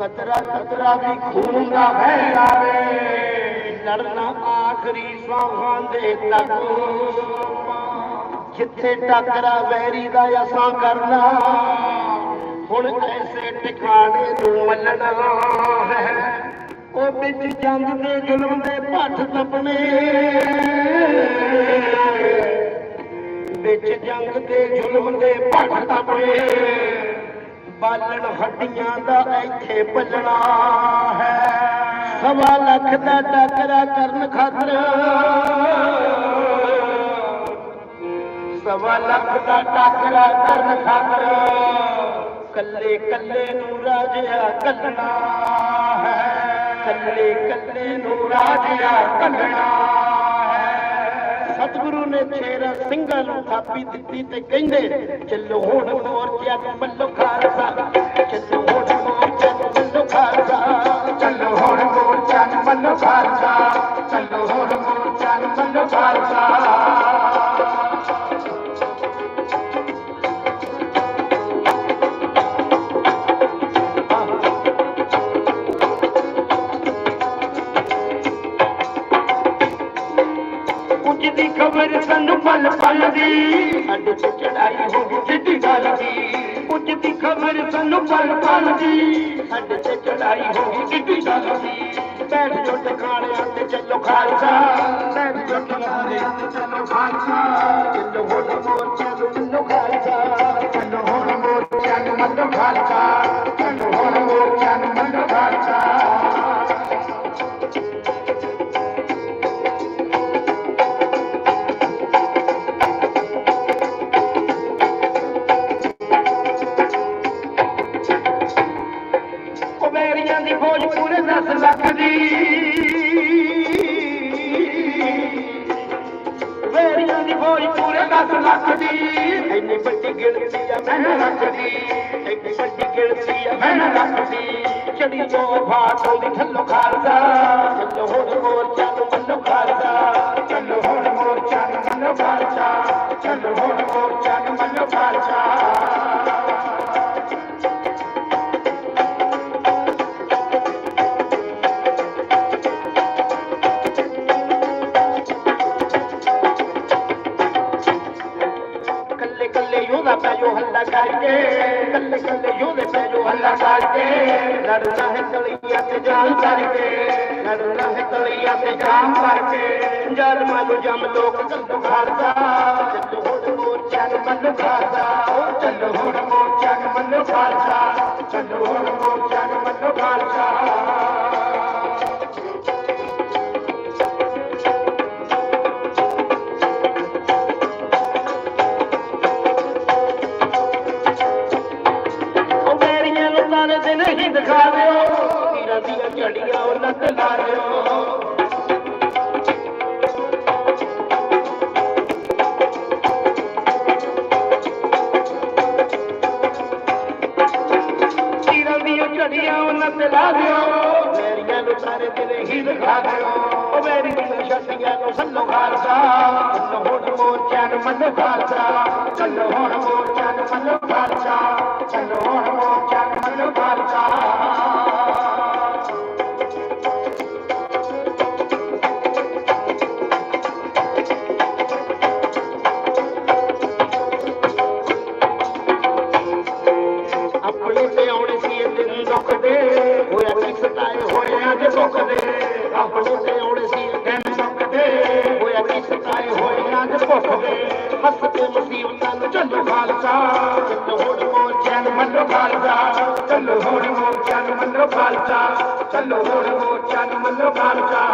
ਕਤਰਾ ਕਤਰਾ ਵੀ ਖੂਨ ਦਾ ਵਹਿਲਾਵੇ ਲੜਨਾ ਆਖਰੀ ਸਾਹਾਂ ਦੇ ਤੱਕ। ਜਿੱਥੇ ਟੱਕਰਾ ਵੈਰੀ ਦਾ ਅਸਾਂ ਕਰਨਾ, ਹੁਣ ਐਸੇ ਟਿਕਾਣੇ ਨੂੰ ਮੱਲਣਾ ਹੈ। ਉਹ ਵਿੱਚ ਜੰਗ ਦੇ ਜ਼ੁਲਮ ਦੇ ਭੱਠ ਤਪਨੇ। ਵਿੱਚ ਜੰਗ ਦੇ ਜ਼ੁਲਮ ਦੇ ਭੱਠ ਤਪਨੇ। ਬਾਲਣ ਹੱਡੀਆਂ ਦਾ ਇੱਥੇ ਪੱਲਣਾ ਹੈ। ਸਵਾ ਲੱਖ ਦਾ ਟੱਕਰਾ ਕਰਨ ਖਾਤਰ। ਸਵਾ ਲੱਖ ਦਾ ਟੱਕਰਾ ਕਰਨ ਖਾਤਰ। ਕੱਲੇ ਕੱਲੇ ਨੂੰ ਰਾਜਿਆ ਕੱਲਣਾ ਹੈ। ਕੱਲੇ ਕੱਲੇ ਨੂੰ ਰਾਜਿਆ ਕੱਲਣਾ ਸਤਿਗੁਰੂ ਨੇ ਛੇਰਾ ਸਿੰਘਾਂ ਨੂੰ ਥਾਪੀ ਦਿੱਤੀ ਤੇ ਕਹਿੰਦੇ ਚੱਲੋ ਹੁਣ ਮੋਰਚਿਆਂ ਨੂੰ ਮੱਲੋ ਖਾਲਸਾ ਚੱਲੋ ਹੁਣ ਮੋਰਚਿਆਂ ਨੂੰ ਮੱਲੋ ਖਾਲਸਾ ਚੱਲੋ ਹੁਣ ਮੋਰਚਾ ਨੂੰ ਮੰਨੋ ਖਾਲਸਾ ਚੱਲੋ कुझी ख़बर सल पढ़ाई ਦੀ ਫੌਜ ਪੂਰੇ 10 ਲੱਖ ਦੀ। ਵੈਰੀਆਂ ਦੀ ਫੌਜ ਪੂਰੇ 10 ਲੱਖ ਦੀ। ਇੰਨੀ ਵੱਡੀ ਗਿਣਤੀ ਆ, ਮੈਂ ਰੱਖਦੀ। ਇੰਨੀ ਵੱਡੀ ਗਿਣਤੀ ਆ, ਮੈਂ ਰੱਖਦੀ। ਚੜੀ ਜੋ ਫਾਟੋਂ ਦੀ ਥੱਲੋਂ ਖਾਲਸਾ ਪੈ ਕਰਕੇ, ਕੱਲੇ ਕੱਲੇ ਯੋਧੇ ਪੈ ਜੋ ਹੱਲਾ ਕਰਕੇ। ਲੜਨਾ ਹੈ ਕਲੀਆਂ ਤੇ ਜਾਨ ਕਰਕੇ, ਲੜਨਾ ਹੈ ਕਲੀਆਂ ਤੇ ਜਾਨ ਕਰਕੇ। ਜਲਮਾਂ ਨੂੰ ਜਮ ਲੋਕ ਕੰਦੋ ਖਾਲਸਾ, ਚੱਲੋ ਹੁਣ ਮੋਰਚਾ ਨੂੰ ਮੰਨ ਖਾਲਸਾ। ਉਹ ਚੱਲੋ ਹੁਣ ਮੋਰਚਾ ਨੂੰ ਮੰਨੋ ਖਾਲਸਾ, ਚੱਲੋ ਹੁਣ ਮੋਰਚਾ ਨੂੰ ਮੰਨੋ ਖਾਲਸਾ। ਮੇਰੀਆਂ ਨੂੰ ਦਿਨ ਹੀ ਦਿਖਾ ਦਿਓ ਵੀਰਾਂ ਦੀਆਂ ਝੜੀਆਂ ਉਹਨਾਂ ਤੇ ਲਾ ਦਿਓ। ਦੀਆਂ ਝੜੀਆਂ ਉਹਨਾਂ ਤੇ ਲਾ ਦਿਓ। ਮੇਰੀਆਂ ਨੂੰ ਸਾਰੇ ਦਿਨ ਹੀ ਦਿਖਾ ਦਿਓ। ਉਹ ਮੇਰੀ ਦੀਆਂ ਛੱਡੀਆਂ ਨੂੰ ਸੰਨੋ ਖਾਲਸਾ। ਚੱਲੋ ਹੁਣ ਮੋਰਚਾ ਨੂੰ ਮੰਨੋ ਖਾਲਸਾ। ਚੱਲੋ ਹੁਣ ਮੋਰਚਾ ਨੂੰ ਮੰਨੋ ਖਾਲਸਾ। ਚੱਲੋ ਹੁਣ ਚੱਲੋ ਖਾਲਸਾ, ਚੱਲੋ ਹੁਣ ਮੋਰਚਿਆਂ ਨੂੰ ਮੰਨੋ ਖਾਲਸਾ, ਚੱਲੋ ਹੁਣ ਮੋਰਚਾ ਨੂੰ ਮੰਨੋ ਖਾਲਸਾ, ਚੱਲੋ ਹੁਣ ਮੋਰਚਾ ਨੂੰ ਮੰਨੋ ਖਾਲਸਾ।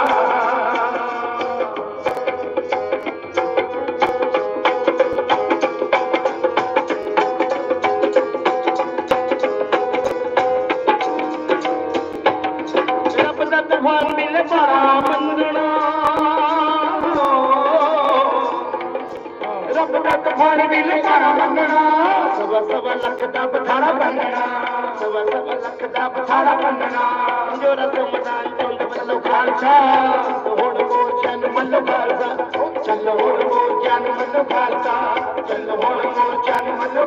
ਰੱਬ ਦਾ ਤੂਫਾਨ ਮਿਲੇ ਭਾਰਾ ਮੰਨਣਾ ਰੱਬ ਦਾ ਤੂਫਾਨ ਮਿਲੇ ਭਾਰਾ ਮੰਨਣਾ ਸਵਾ ਸਵਾ ਲੱਖ ਦਾ ਬਥਾੜਾ ਬੰਨਣਾ। ਸਵਾ ਸਵਾ ਲੱਖ ਦਾ ਬਥਾੜਾ ਬੰਨਣਾ। ਜੋ ਰਤ ਮਦਾਨ ਚੁੰਦ ਵੱਲੋਂ ਖਾਲਸਾ। ਹੁਣ ਮੋਰਚਾ ਨੂੰ ਮੱਲੋ ਖਾਲਸਾ। ਚੱਲੋ ਹੁਣ ਮੋਰਚਾ ਨੂੰ ਮੱਲੋ ਖਾਲਸਾ। ਚੱਲੋ ਹੁਣ ਮੋਰਚਾ ਨੂੰ ਮੱਲੋ ਖਾਲਸਾ ਚੱਲੋ